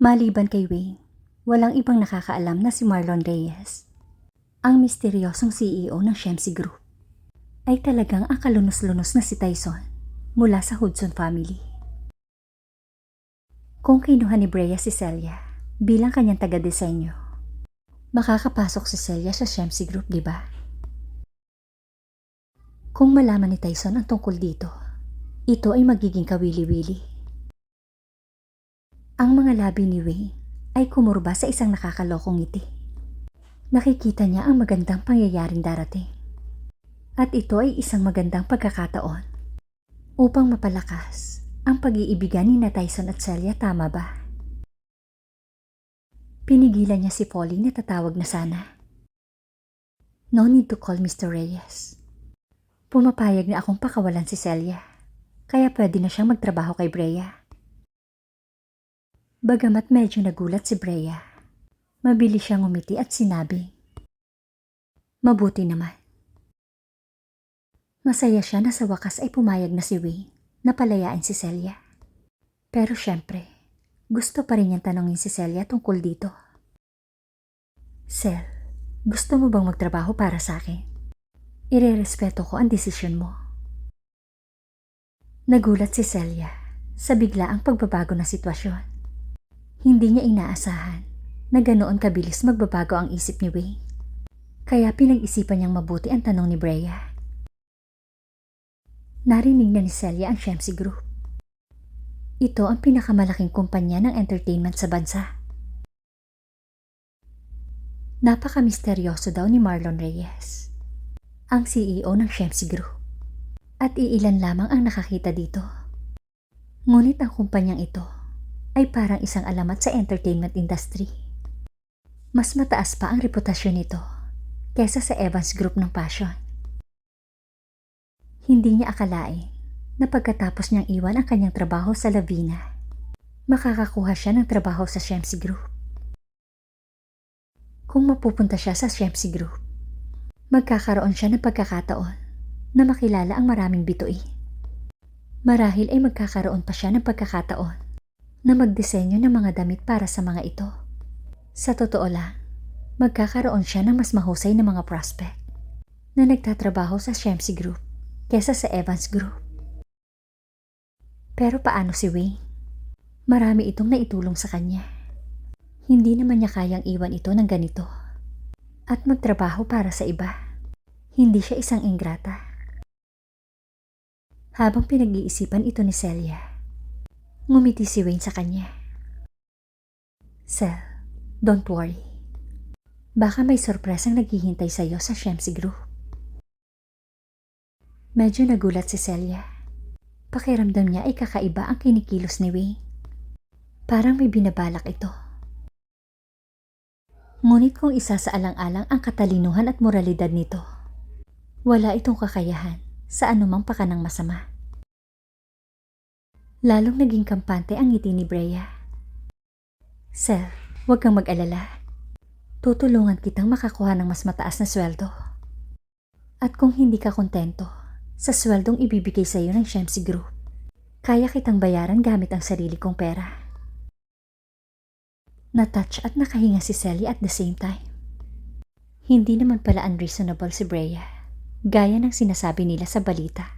Maliban kay Wayne, walang ibang nakakaalam na si Marlon Reyes, ang misteryosong CEO ng Shemsi Group, ay talagang ang kalunos-lunos na si Tyson mula sa Hudson family. Kung kinuha ni Brea si Celia bilang kanyang taga-disenyo, makakapasok si Celia sa Shemsi Group, di ba? Kung malaman ni Tyson ang tungkol dito, ito ay magiging kawili-wili. Ang mga labi ni Wayne ay kumurba sa isang nakakalokong ngiti. Nakikita niya ang magandang pangyayaring darating. At ito ay isang magandang pagkakataon upang mapalakas ang pag-iibigan ni na Tyson at Celia, tama ba? Pinigilan niya si Polly na tatawag na sana. No need to call Mr. Reyes. Pumapayag na akong pakawalan si Celia, kaya pwede na siyang magtrabaho kay Brea. Bagamat medyo nagulat si Brea, mabilis siyang umiti at sinabi, Mabuti naman. Masaya siya na sa wakas ay pumayag na si Wayne na palayain si Celia. Pero syempre, gusto pa rin niyang tanongin si Celia tungkol dito. Cel, gusto mo bang magtrabaho para sa akin? Irerespeto ko ang desisyon mo. Nagulat si Celia sa biglaang pagbabago ng sitwasyon. Hindi niya inaasahan na ganoon kabilis magbabago ang isip ni Wayne. Kaya pinag-isipan niyang mabuti ang tanong ni Brea. Narinig na ni Celia ang Shemsi Group. Ito ang pinakamalaking kumpanya ng entertainment sa bansa. Napaka-misteryoso daw ni Marlon Reyes, ang CEO ng Shemsi Group. At iilan lamang ang nakakita dito. Ngunit ang kumpanyang ito ay parang isang alamat sa entertainment industry. Mas mataas pa ang reputasyon nito kesa sa Evans Group ng Passion. Hindi niya akalain na pagkatapos niyang iwan ang kanyang trabaho sa Lavina, makakakuha siya ng trabaho sa Shemsi Group. Kung mapupunta siya sa Shemsi Group, magkakaroon siya ng pagkakataon na makilala ang maraming bituin. Marahil ay magkakaroon pa siya ng pagkakataon na magdisenyo ng mga damit para sa mga ito. Sa totoo lang, magkakaroon siya ng mas mahusay na mga prospect na nagtatrabaho sa Shemsi Group kesa sa Evans Group. Pero paano si Wayne? Marami itong naitulong sa kanya. Hindi naman niya kayang iwan ito ng ganito at magtrabaho para sa iba. Hindi siya isang ingrata. Habang pinag-iisipan ito ni Celia, ngumiti si Wayne sa kanya. Cel, don't worry. Baka may sorpresang naghihintay sa'yo sa Shemsi Group. Medyo nagulat si Celia. Pakiramdam niya ay kakaiba ang kinikilos ni Wayne. Parang may binabalak ito. Ngunit kung isa sa alang-alang ang katalinuhan at moralidad nito, wala itong kakayahan sa anumang pakanang masama. Lalong naging kampante ang ngiti ni Brea. Sir, huwag kang mag-alala. Tutulungan kitang makakuha ng mas mataas na sweldo. At kung hindi ka kontento sa sweldong ibibigay sa iyo ng Shemsi Group, kaya kitang bayaran gamit ang sarili kong pera. Natouch at nakahinga si Sally at the same time. Hindi naman pala unreasonable si Brea, gaya ng sinasabi nila sa balita.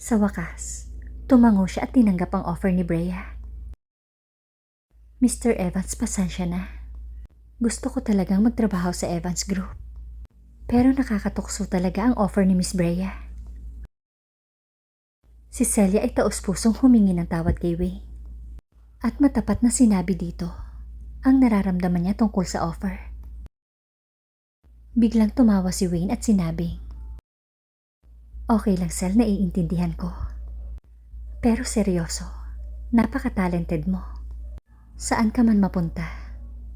Sa wakas, tumango siya at tinanggap ang offer ni Brea. Mr. Evans, pasensya na. Gusto ko talagang magtrabaho sa Evans Group. Pero nakakatukso talaga ang offer ni Miss Brea. Si Celia ay taos-pusong humingi ng tawad kay Wayne. At matapat na sinabi dito ang nararamdaman niya tungkol sa offer. Biglang tumawa si Wayne at sinabi, Okay lang Sel, naiintindihan ko. Pero seryoso, napaka-talented mo. Saan ka man mapunta,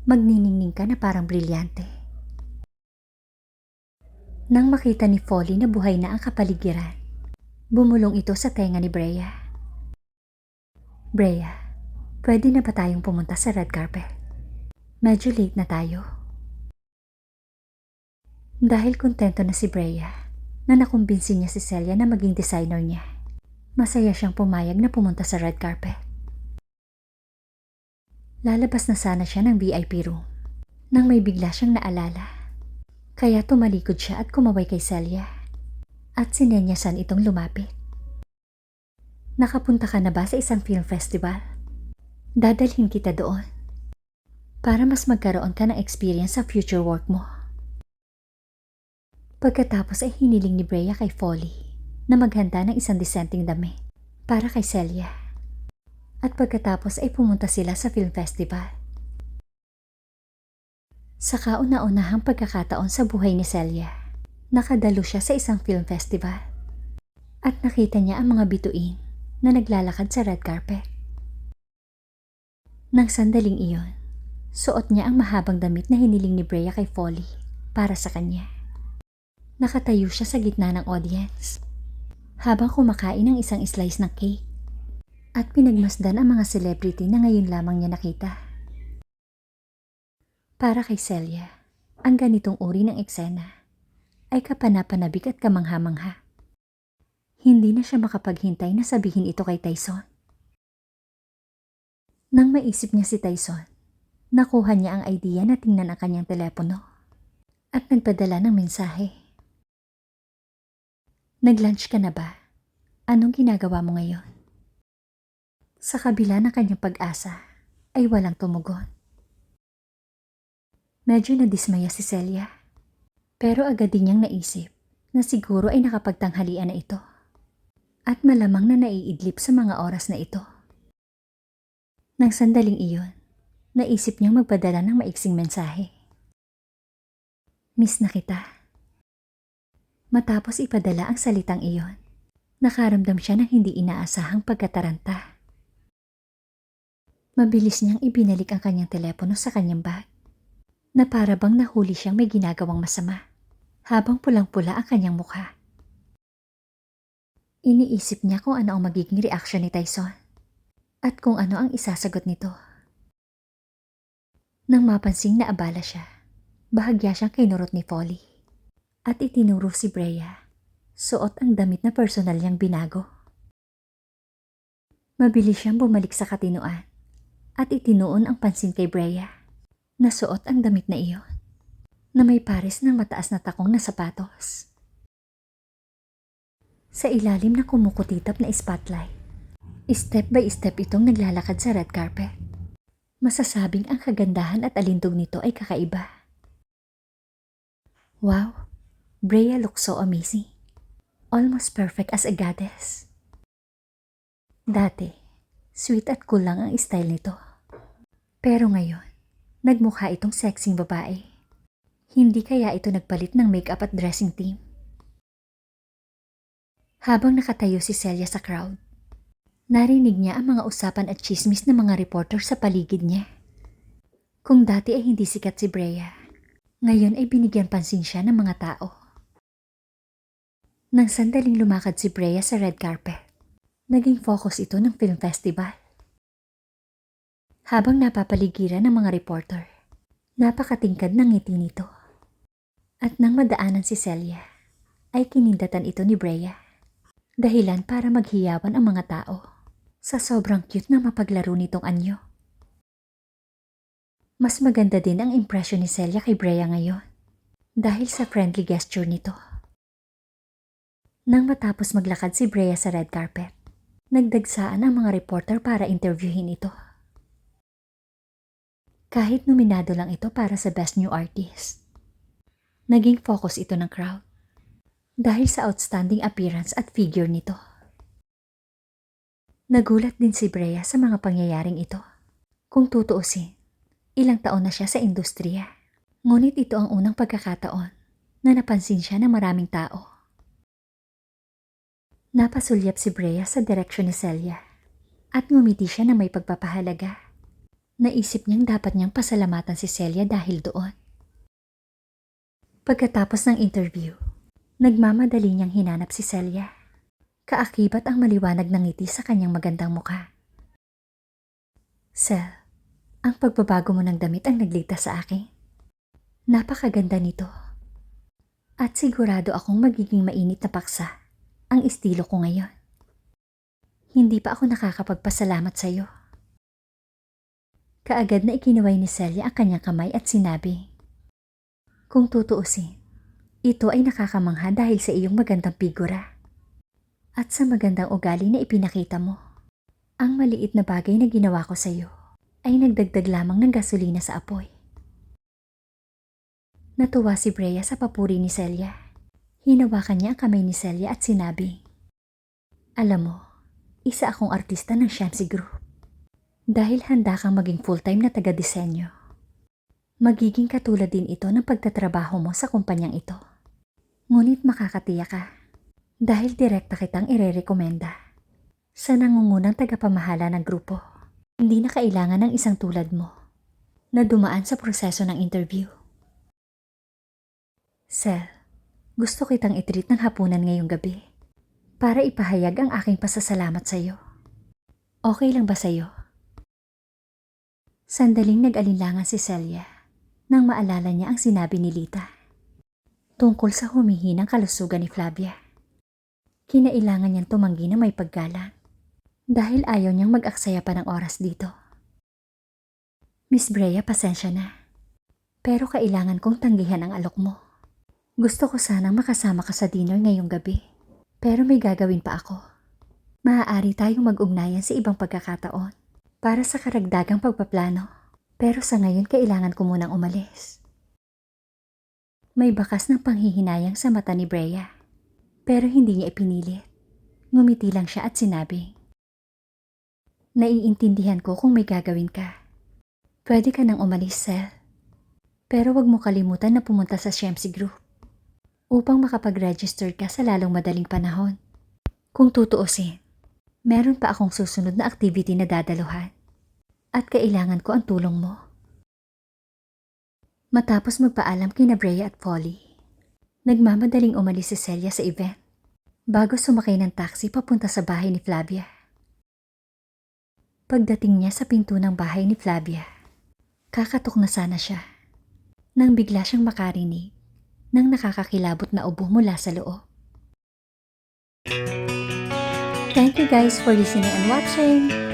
magniningning ka na parang brilyante. Nang makita ni Folly na buhay na ang kapaligiran, bumulong ito sa tenga ni Brea. Brea, pwede na ba tayong pumunta sa red carpet? Medyo late na tayo. Dahil kontento na si Brea na nakumbinsi niya si Celia na maging designer niya, masaya siyang pumayag na pumunta sa red carpet. Lalabas na sana siya ng VIP room nang may bigla siyang naalala. Kaya tumalikod siya at kumaway kay Celia at sinenyasan itong lumapit. Nakapunta ka na ba sa isang film festival? Dadalhin kita doon para mas magkaroon ka ng experience sa future work mo. Pagkatapos ay hiniling ni Brea kay Folly na maghanda ng isang dissenting dami para kay Celia. At pagkatapos ay pumunta sila sa film festival. Sa kauna-unahang pagkakataon sa buhay ni Celia, nakadalo siya sa isang film festival. At nakita niya ang mga bituin na naglalakad sa red carpet. Nang sandaling iyon, suot niya ang mahabang damit na hiniling ni Brea kay Folly para sa kanya. Nakatayo siya sa gitna ng audience habang kumakain ng isang slice ng cake at pinagmasdan ang mga celebrity na ngayon lamang niya nakita. Para kay Celia, ang ganitong uri ng eksena ay kapanapanabik at kamangha-mangha. Hindi na siya makapaghintay na sabihin ito kay Tyson. Nang maisip niya si Tyson, nakuha niya ang idea na tingnan ang kanyang telepono at nagpadala ng mensahe. Nag-lunch ka na ba? Anong ginagawa mo ngayon? Sa kabila ng kanyang pag-asa, ay walang tumugon. Medyo nadismaya si Celia, pero agad din niyang naisip na siguro ay nakapagtanghalian na ito at malamang na naiidlip sa mga oras na ito. Nang sandaling iyon, naisip niyang magpadala ng maiksing mensahe. Miss na kita. Matapos ipadala ang salitang iyon, nakaramdam siya ng hindi inaasahang pagkataranta. Mabilis niyang ibinalik ang kanyang telepono sa kanyang bag na para bang nahuli siyang may ginagawang masama habang pulang-pula ang kanyang mukha. Iniisip niya kung ano ang magiging reaksyon ni Tyson at kung ano ang isasagot nito. Nang mapansing na abala siya, bahagya siyang kinurot ni Folly at itinuro si Brea. Suot ang damit na personal niyang binago. Mabilis siyang bumalik sa katinuan at itinuon ang pansin kay Brea. Nasuot ang damit na iyon na may pares ng mataas na takong na sapatos. Sa ilalim na kumukutitap na spotlight, step by step itong naglalakad sa red carpet. Masasabing ang kagandahan at alindog nito ay kakaiba. Wow, Brea looks so amazing. Almost perfect as a goddess. Dati, sweet at cool lang ang style nito. Pero ngayon, nagmukha itong sexing babae. Hindi kaya ito nagpalit ng makeup at dressing team. Habang nakatayo si Celia sa crowd, narinig niya ang mga usapan at chismis ng mga reporter sa paligid niya. Kung dati ay hindi sikat si Brea, ngayon ay binigyan pansin siya ng mga tao. Nang sandaling lumakad si Brea sa red carpet, naging focus ito ng film festival. Habang napapaligiran ng mga reporter, napakatingkad ng ngiti nito. At nang madaanan si Celia, ay kinindatan ito ni Brea. Dahilan para maghiyawan ang mga tao sa sobrang cute na mapaglaro nitong anyo. Mas maganda din ang impression ni Celia kay Brea ngayon dahil sa friendly gesture nito. Nang matapos maglakad si Brea sa red carpet, nagdagsaan ang mga reporter para interviewin ito. Kahit nominado lang ito para sa Best New Artist. Naging focus ito ng crowd dahil sa outstanding appearance at figure nito. Nagulat din si Brea sa mga pangyayaring ito. Kung tutuusin, ilang taon na siya sa industriya. Ngunit ito ang unang pagkakataon na napansin siya ng maraming tao. Napasulyap si Brea sa direksyon ni Celia at ngumiti siya na may pagpapahalaga. Naisip niyang dapat niyang pasalamatan si Celia dahil doon. Pagkatapos ng interview, nagmamadali niyang hinanap si Celia. Kaakibat ang maliwanag ng ngiti sa kanyang magandang mukha. Cel, ang pagbabago mo ng damit ang nagligtas sa akin. Napakaganda nito. At sigurado akong magiging mainit na paksa ang estilo ko ngayon. Hindi pa ako nakakapagpasalamat sa iyo. Kaagad na ikinuway ni Celia ang kanyang kamay at sinabi, Kung tutuusin, ito ay nakakamangha dahil sa iyong magandang figura. At sa magandang ugali na ipinakita mo. Ang maliit na bagay na ginawa ko sa iyo ay nagdagdag lamang ng gasolina sa apoy. Natuwa si Brea sa papuri ni Celia. Hinawakan niya kamay ni Celia at sinabi, Alam mo, isa akong artista ng Shamsi Group. Dahil handa kang maging full-time na taga-disenyo. Magiging katulad din ito ng pagtatrabaho mo sa kumpanyang ito. Ngunit makakatiya ka dahil direkta kitang irerekomenda sa nangungunang tagapamahala ng grupo. Hindi na kailangan ng isang tulad mo na dumaan sa proseso ng interview. Sel, gusto kitang itreat ng hapunan ngayong gabi para ipahayag ang aking pasasalamat sa iyo. Okay lang ba sa iyo? Sandaling nag-alinlangan si Celia nang maalala niya ang sinabi ni Lita tungkol sa humihinang kalusugan ni Flavia. Kinailangan niyang tumanggi na may paggalang dahil ayaw niyang mag-aksaya pa ng oras dito. Miss Brea, pasensya na. Pero kailangan kong tanggihan ang alok mo. Gusto ko sanang makasama ka sa dinner ngayong gabi. Pero may gagawin pa ako. Maaari tayong mag-ugnayan sa ibang pagkakataon para sa karagdagang pagpaplano. Pero sa ngayon kailangan ko munang umalis. May bakas ng panghihinayang sa mata ni Brea. Pero hindi niya ipinilit. Ngumiti lang siya at sinabi, Naiintindihan ko kung may gagawin ka. Pwede ka nang umalis, Sel. Pero wag mo kalimutan na pumunta sa Shemsi Group upang makapag-register ka sa lalong madaling panahon. Kung tutuusin, meron pa akong susunod na activity na dadaluhan at kailangan ko ang tulong mo. Matapos magpaalam kina Brea at Polly, nagmamadaling umalis si Celia sa event bago sumakay ng taxi papunta sa bahay ni Flavia. Pagdating niya sa pinto ng bahay ni Flavia, kakatok na sana siya nang bigla siyang makarinig ng nakakakilabot na ubo mula sa loob. Thank you guys for listening and watching.